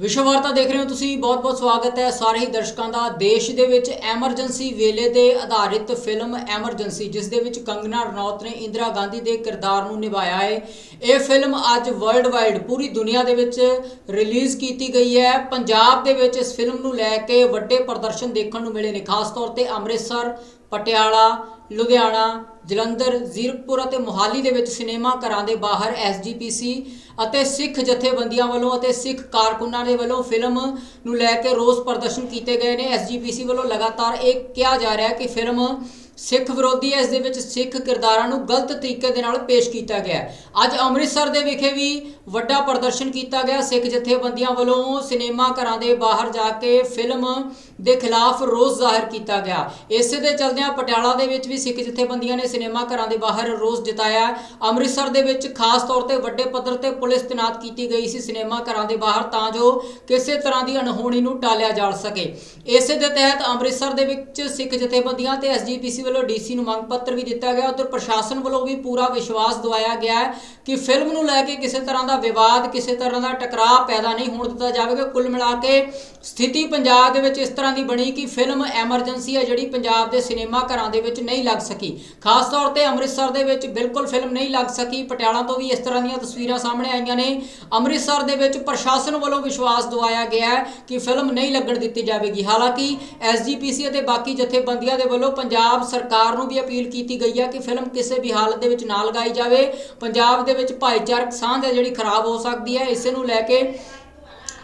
ਵਿਸ਼ਵ ਵਾਰਤਾ ਦੇਖ ਰਹੇ ਹੋ ਤੁਸੀਂ ਬਹੁਤ-ਬਹੁਤ ਸਵਾਗਤ ਹੈ ਸਾਰੇ ਹੀ ਦਰਸ਼ਕਾਂ ਦਾ। ਦੇਸ਼ ਦੇ ਵਿੱਚ ਐਮਰਜੈਂਸੀ ਵੇਲੇ ਤੇ ਆਧਾਰਿਤ ਫਿਲਮ ਐਮਰਜੈਂਸੀ, ਜਿਸ ਦੇ ਵਿੱਚ ਕੰਗਨਾ ਰਣੌਤ ਨੇ ਇੰਦਰਾ ਗਾਂਧੀ ਦੇ ਕਿਰਦਾਰ ਨੂੰ ਨਿਭਾਇਆ ਹੈ। ਇਹ ਫਿਲਮ ਅੱਜ ਵਰਲਡ ਵਾਈਡ ਪੂਰੀ ਦੁਨੀਆ ਦੇ ਵਿੱਚ ਰਿਲੀਜ਼ ਕੀਤੀ ਗਈ ਹੈ। ਪੰਜਾਬ ਦੇ ਵਿੱਚ ਇਸ ਫਿਲਮ ਨੂੰ ਲੈ ਕੇ ਵੱਡੇ ਪ੍ਰਦਰਸ਼ਨ ਦੇਖਣ ਨੂੰ ਮਿਲੇ ਨੇ, ਖਾਸ ਤੌਰ ਤੇ ਅੰਮ੍ਰਿਤਸਰ, ਪਟਿਆਲਾ, ਲੁਧਿਆਣਾ, ਜਲੰਧਰ, ਜ਼ੀਰਕਪੁਰ ਅਤੇ ਮੋਹਾਲੀ ਦੇ ਵਿੱਚ ਸਿਨੇਮਾ ਘਰਾਂ ਦੇ ਬਾਹਰ ਐਸਜੀਪੀਸੀ ਅਤੇ ਸਿੱਖ ਜਥੇਬੰਦੀਆਂ ਵੱਲੋਂ ਅਤੇ ਸਿੱਖ ਕਾਰਕੁਨਾਂ ਦੇ ਵੱਲੋਂ ਫਿਲਮ ਨੂੰ ਲੈ ਕੇ ਰੋਸ ਪ੍ਰਦਰਸ਼ਨ ਕੀਤੇ ਗਏ ਨੇ। ਐਸਜੀਪੀਸੀ ਵੱਲੋਂ ਲਗਾਤਾਰ ਇਹ ਕਿਹਾ ਜਾ ਰਿਹਾ ਹੈ ਕਿ ਫਿਲਮ ਸਿੱਖ ਵਿਰੋਧੀ ਹੈ। ਇਸ ਦੇ ਵਿੱਚ ਸਿੱਖ ਕਿਰਦਾਰਾਂ ਨੂੰ ਗਲਤ ਤਰੀਕੇ ਦੇ ਨਾਲ ਪੇਸ਼ ਕੀਤਾ ਗਿਆ ਅੱਜ ਅੰਮ੍ਰਿਤਸਰ ਦੇ ਵਿਖੇ ਵੀ ਵੱਡਾ ਪ੍ਰਦਰਸ਼ਨ ਕੀਤਾ ਗਿਆ। ਸਿੱਖ ਜਥੇਬੰਦੀਆਂ ਵੱਲੋਂ ਸਿਨੇਮਾ ਘਰਾਂ ਦੇ ਬਾਹਰ ਜਾ ਕੇ ਫਿਲਮ ਦੇ ਖਿਲਾਫ ਰੋਸ ਜ਼ਾਹਿਰ ਕੀਤਾ ਗਿਆ। ਇਸੇ ਦੇ ਚਲਦਿਆਂ ਪਟਿਆਲਾ ਦੇ ਵਿੱਚ ਵੀ ਸਿੱਖ ਜਥੇਬੰਦੀਆਂ ਨੇ ਸਿਨੇਮਾ ਘਰਾਂ ਦੇ ਬਾਹਰ ਰੋਸ ਜਤਾਇਆ। ਅੰਮ੍ਰਿਤਸਰ ਦੇ ਵਿੱਚ ਖਾਸ ਤੌਰ ਤੇ ਵੱਡੇ ਪੱਧਰ ਤੇ ਪੁਲਿਸ ਤੈਨਾਤ ਕੀਤੀ ਗਈ ਸੀ ਸਿਨੇਮਾ ਘਰਾਂ ਦੇ ਬਾਹਰ ਤਾਂ ਜੋ ਕਿਸੇ ਤਰ੍ਹਾਂ ਦੀ ਅਣਹੋਣੀ ਨੂੰ ਟਾਲਿਆ ਜਾ ਸਕੇ। ਇਸੇ ਦੇ ਤਹਿਤ ਅੰਮ੍ਰਿਤਸਰ ਦੇ ਵਿੱਚ ਸਿੱਖ ਜਥੇਬੰਦੀਆਂ ਤੇ ਐਸਜੀਪੀਸੀ ਵੱਲੋਂ ਡੀਸੀ ਨੂੰ ਮੰਗ ਪੱਤਰ ਵੀ ਦਿੱਤਾ ਗਿਆ। ਉਧਰ ਪ੍ਰਸ਼ਾਸਨ ਵੱਲੋਂ ਵੀ ਪੂਰਾ ਵਿਸ਼ਵਾਸ ਦਵਾਇਆ ਗਿਆ ਹੈ ਕਿ ਫਿਲਮ ਨੂੰ ਲੈ ਕੇ ਕਿਸੇ ਤਰ੍ਹਾਂ ਦਾ ਵਿਵਾਦ, ਕਿਸੇ ਤਰ੍ਹਾਂ ਦਾ ਟਕਰਾਅ ਪੈਦਾ ਨਹੀਂ ਹੋਣ ਦਿੱਤਾ ਜਾਵੇਗਾ। ਕੁੱਲ ਮਿਲਾ ਕੇ ਸਥਿਤੀ ਪੰਜਾਬ ਦੇ ਵਿੱਚ ਇਸ ਤਰ੍ਹਾਂ ਦੀ ਬਣੀ ਕਿ ਫਿਲਮ ਐਮਰਜੈਂਸੀ ਹੈ ਜਿਹੜੀ ਪੰਜਾਬ ਦੇ ਸਿਨੇਮਾ ਘਰਾਂ ਦੇ ਵਿੱਚ ਨਹੀਂ ਲੱਗ ਸਕੀ। ਖਾਸ ਤੌਰ ਤੇ ਅੰਮ੍ਰਿਤਸਰ ਦੇ ਵਿੱਚ ਬਿਲਕੁਲ ਫਿਲਮ ਨਹੀਂ ਲੱਗ ਸਕੀ। ਪਟਿਆਲਾ ਤੋਂ ਵੀ ਇਸ ਤਰ੍ਹਾਂ ਦੀਆਂ ਤਸਵੀਰਾਂ ਸਾਹਮਣੇ ਆਈਆਂ ਨੇ। ਅੰਮ੍ਰਿਤਸਰ ਦੇ ਵਿੱਚ ਪ੍ਰਸ਼ਾਸਨ ਵੱਲੋਂ ਵਿਸ਼ਵਾਸ ਦਿਵਾਇਆ ਗਿਆ ਕਿ ਫਿਲਮ ਨਹੀਂ ਲੱਗਣ ਦਿੱਤੀ ਜਾਵੇਗੀ। ਹਾਲਾਂਕਿ ਐਸਜੀਪੀਸੀ ਅਤੇ ਬਾਕੀ ਜਥੇਬੰਦੀਆਂ ਦੇ ਵੱਲੋਂ ਪੰਜਾਬ ਸਰਕਾਰ ਨੂੰ ਵੀ ਅਪੀਲ ਕੀਤੀ ਗਈ ਹੈ ਕਿ ਫਿਲਮ ਕਿਸੇ ਵੀ ਹਾਲਤ ਦੇ ਵਿੱਚ ਨਾ ਲਗਾਈ ਜਾਵੇ। ਪੰਜਾਬ ਦੇ ਵਿੱਚ ਭਾਈਚਾਰਕ ਸਾਂਝ ਹੈ ਜਿਹੜੀ ਖਰਾਬ ਹੋ ਸਕਦੀ ਹੈ। ਇਸੇ ਨੂੰ ਲੈ ਕੇ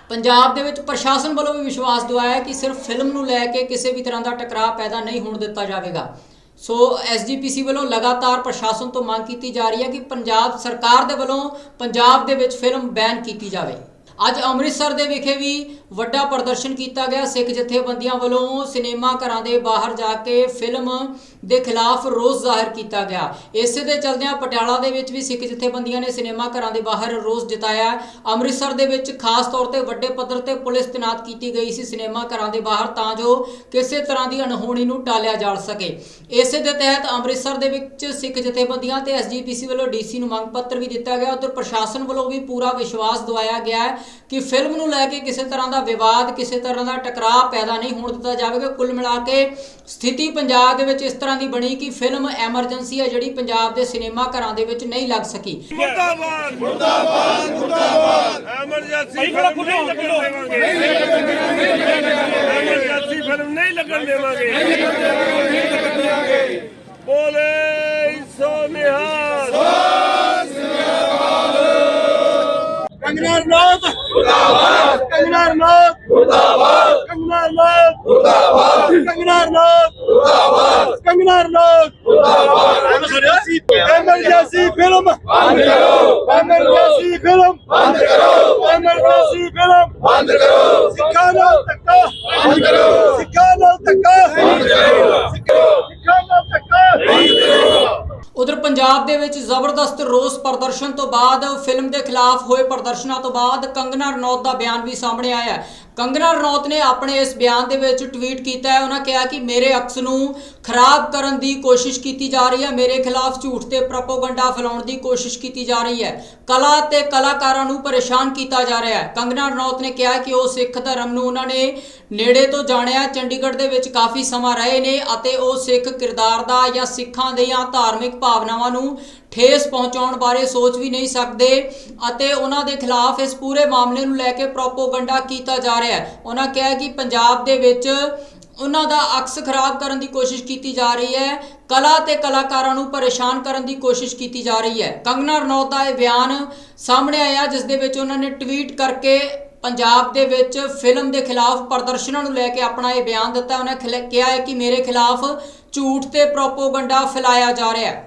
ਪੰਜਾਬ ਦੇ ਵਿੱਚ ਪ੍ਰਸ਼ਾਸਨ ਵੱਲੋਂ ਵੀ ਵਿਸ਼ਵਾਸ ਦਵਾਇਆ ਕਿ ਸਿਰਫ ਫਿਲਮ ਨੂੰ ਲੈ ਕੇ ਕਿਸੇ ਵੀ ਤਰ੍ਹਾਂ ਦਾ ਟਕਰਾਅ ਪੈਦਾ ਨਹੀਂ ਹੋਣ ਦਿੱਤਾ ਜਾਵੇਗਾ। ਸੋ ਐਸਜੀਪੀਸੀ ਵੱਲੋਂ ਲਗਾਤਾਰ ਪ੍ਰਸ਼ਾਸਨ ਤੋਂ ਮੰਗ ਕੀਤੀ ਜਾ ਰਹੀ ਹੈ ਕਿ ਪੰਜਾਬ ਸਰਕਾਰ ਦੇ ਵੱਲੋਂ ਪੰਜਾਬ ਦੇ ਵਿੱਚ ਫਿਲਮ ਬੈਨ ਕੀਤੀ ਜਾਵੇ। ਅੱਜ ਅੰਮ੍ਰਿਤਸਰ ਦੇ ਵਿਖੇ ਵੀ ਵੱਡਾ ਪ੍ਰਦਰਸ਼ਨ ਕੀਤਾ ਗਿਆ। ਸਿੱਖ ਜਥੇਬੰਦੀਆਂ ਵੱਲੋਂ ਸਿਨੇਮਾ ਘਰਾਂ ਦੇ ਬਾਹਰ ਜਾ ਕੇ ਫਿਲਮ ਦੇ ਖਿਲਾਫ ਰੋਸ ਜ਼ਾਹਿਰ ਕੀਤਾ ਗਿਆ। ਇਸੇ ਦੇ ਚਲਦਿਆਂ ਪਟਿਆਲਾ ਦੇ ਵਿੱਚ ਵੀ ਸਿੱਖ ਜਥੇਬੰਦੀਆਂ ਨੇ ਸਿਨੇਮਾ ਘਰਾਂ ਦੇ ਬਾਹਰ ਰੋਸ ਜਤਾਇਆ। ਅੰਮ੍ਰਿਤਸਰ ਦੇ ਵਿੱਚ ਖਾਸ ਤੌਰ ਤੇ ਵੱਡੇ ਪੱਧਰ ਤੇ ਪੁਲਿਸ ਤੈਨਾਤ ਕੀਤੀ ਗਈ ਸੀ ਸਿਨੇਮਾ ਘਰਾਂ ਦੇ ਬਾਹਰ ਤਾਂ ਜੋ ਕਿਸੇ ਤਰ੍ਹਾਂ ਦੀ ਅਣਹੋਣੀ ਨੂੰ ਟਾਲਿਆ ਜਾ ਸਕੇ। ਇਸੇ ਦੇ ਤਹਿਤ ਅੰਮ੍ਰਿਤਸਰ ਦੇ ਵਿੱਚ ਸਿੱਖ ਜਥੇਬੰਦੀਆਂ ਤੇ ਐਸਜੀਪੀਸੀ ਵੱਲੋਂ ਡੀਸੀ ਨੂੰ ਮੰਗ ਪੱਤਰ ਵੀ ਦਿੱਤਾ ਗਿਆ। ਉਧਰ ਪ੍ਰਸ਼ਾਸਨ ਵੱਲੋਂ ਵੀ ਪੂਰਾ ਵਿਸ਼ਵਾਸ ਦਵਾਇਆ ਗਿਆ ਹੈ ਕਿ ਫਿਲਮ ਨੂੰ ਲੈ ਕੇ ਕਿਸੇ ਤਰ੍ਹਾਂ ਦਾ ਵਿਵਾਦ ਕਿਸੇ ਤਰ੍ਹਾਂ ਦਾ ਟਕਰਾਅ ਪੈਦਾ ਨਹੀਂ ਹੋਣ ਦਿੱਤਾ ਜਾਵੇਗਾ। ਕੁੱਲ ਮਿਲਾ ਕੇ ਸਥਿਤੀ ਪੰਜਾਬ ਦੇ ਵਿੱਚ ਇਸ ਤਰ੍ਹਾਂ ਦੀ ਬਣੀ ਕਿ ਫਿਲਮ ਐਮਰਜੈਂਸੀ ਹੈ ਜਿਹੜੀ ਪੰਜਾਬ ਦੇ ਸਿਨੇਮਾ ਘਰਾਂ ਦੇ ਵਿੱਚ ਨਹੀਂ ਲੱਗ ਸਕੀ। ਮੁਰਦਾਬਾਦ! ਮੁਰਦਾਬਾਦ! ਮੁਰਦਾਬਾਦ! ਐਮਰਜੈਂਸੀ ਫਿਲਮ ਨਹੀਂ ਲੱਗਣ ਦੇਵਾਂਗੇ। ਐਮਰਜੈਂਸੀ ਫਿਲਮ ਨਹੀਂ ਲੱਗਣ ਦੇਵਾਂਗੇ। ਬੋਲੇ ਸੋ ਨਿਹਾਲ। ਕੰਗਨਾ ਰਣੌਤ ਮੁਰਦਾਬਾਦ। ਕੰਗਨਾ ਰਣੌਤ। ਮੁਰਦਾਬਾਦ। ਕੰਗਨਾ ਰਣੌਤ। ਮੁਰਦਾਬਾਦ। ਕੰਗਨਾ ਰਣੌਤ। ਮੁਰਦਾਬਾਦ। Kangana Ranaut. Emergency Emergency film. ਬੰਦ ਕਰੋ। Emergency film. ਬੰਦ ਕਰੋ। Emergency film. ਬੰਦ ਕਰੋ। ਸਿੱਖਾਂ ਨਾਲ ਧੱਕਾ। ਬੰਦ ਕਰੋ ਸਿੱਖਾਂ ਨਾਲ ਧੱਕਾ ਬੰਦ ਕਰੋ ਸਿੱਖਾਂ ਨਾਲ ਧੱਕਾ ਬੰਦ ਕਰੋ ਉਧਰ ਪੰਜਾਬ ਦੇ ਵਿੱਚ ਜ਼ਬਰਦਸਤ ਰੋਸ ਪ੍ਰਦਰਸ਼ਨ ਤੋਂ ਬਾਅਦ ਫਿਲਮ ਦੇ ਖਿਲਾਫ ਹੋਏ ਪ੍ਰਦਰਸ਼ਨਾਂ ਤੋਂ ਬਾਅਦ ਕੰਗਨਾ ਰਣੌਤ ਦਾ ਬਿਆਨ ਵੀ ਸਾਹਮਣੇ ਆਇਆ ਕੰਗਨਾ ਰਣੌਤ ਨੇ ਆਪਣੇ ਇਸ ਬਿਆਨ ਦੇ ਵਿੱਚ ਟਵੀਟ ਕੀਤਾ ਹੈ। ਉਹਨਾਂ ਕਿਹਾ ਕਿ ਮੇਰੇ ਅਕਸ ਨੂੰ ਖਰਾਬ ਕਰਨ ਦੀ ਕੋਸ਼ਿਸ਼ ਕੀਤੀ ਜਾ ਰਹੀ ਹੈ। ਮੇਰੇ ਖਿਲਾਫ ਝੂਠ ਤੇ ਪ੍ਰੋਪਗੈਂਡਾ ਫੈਲਾਉਣ ਦੀ ਕੋਸ਼ਿਸ਼ ਕੀਤੀ ਜਾ ਰਹੀ ਹੈ। ਕਲਾ ਤੇ ਕਲਾਕਾਰਾਂ ਨੂੰ ਪਰੇਸ਼ਾਨ ਕੀਤਾ ਜਾ ਰਿਹਾ ਹੈ। ਕੰਗਨਾ ਰਣੌਤ ਨੇ ਕਿਹਾ ਕਿ ਉਹ ਸਿੱਖ ਧਰਮ ਨੂੰ ਉਹਨਾਂ ਨੇ ਨੇੜੇ ਤੋਂ ਜਾਣਿਆ। ਚੰਡੀਗੜ੍ਹ ਦੇ ਵਿੱਚ ਕਾਫੀ ਸਮਾਂ ਰਹੇ ਨੇ ਅਤੇ ਉਹ ਸਿੱਖ ਕਿਰਦਾਰ ਦਾ ਜਾਂ ਸਿੱਖਾਂ ਦੀਆਂ ਧਾਰਮਿਕ ਭਾਵਨਾਵਾਂ ਨੂੰ ਠੇਸ ਪਹੁੰਚਾਉਣ ਬਾਰੇ ਸੋਚ ਵੀ ਨਹੀਂ ਸਕਦੇ ਅਤੇ ਉਹਨਾਂ ਦੇ ਖਿਲਾਫ ਇਸ ਪੂਰੇ ਮਾਮਲੇ ਨੂੰ ਲੈ ਕੇ ਪ੍ਰੋਪੋਗੰਡਾ ਕੀਤਾ ਜਾ ਰਿਹਾ ਹੈ। ਉਹਨਾਂ ਕਿਹਾ ਕਿ ਪੰਜਾਬ ਦੇ ਵਿੱਚ ਉਹਨਾਂ ਦਾ ਅਕਸ ਖਰਾਬ ਕਰਨ ਦੀ ਕੋਸ਼ਿਸ਼ ਕੀਤੀ ਜਾ ਰਹੀ ਹੈ। ਕਲਾ ਤੇ ਕਲਾਕਾਰਾਂ ਨੂੰ ਪਰੇਸ਼ਾਨ ਕਰਨ ਦੀ ਕੋਸ਼ਿਸ਼ ਕੀਤੀ ਜਾ ਰਹੀ ਹੈ। ਕੰਗਨਾ ਰਣੌਤ ਦਾ ਇਹ ਬਿਆਨ ਸਾਹਮਣੇ ਆਇਆ, ਜਿਸ ਦੇ ਵਿੱਚ ਉਹਨਾਂ ਨੇ ਟਵੀਟ ਕਰਕੇ ਪੰਜਾਬ ਦੇ ਵਿੱਚ ਫਿਲਮ ਦੇ ਖਿਲਾਫ ਪ੍ਰਦਰਸ਼ਨਾਂ ਨੂੰ ਲੈ ਕੇ ਆਪਣਾ ਇਹ ਬਿਆਨ ਦਿੱਤਾ। ਉਹਨਾਂ ਖਿਲਾ- ਕਿਹਾ ਹੈ ਕਿ ਮੇਰੇ ਖਿਲਾਫ ਝੂਠ ਤੇ ਪ੍ਰੋਪੋਗੰਡਾ ਫੈਲਾਇਆ ਜਾ ਰਿਹਾ ਹੈ।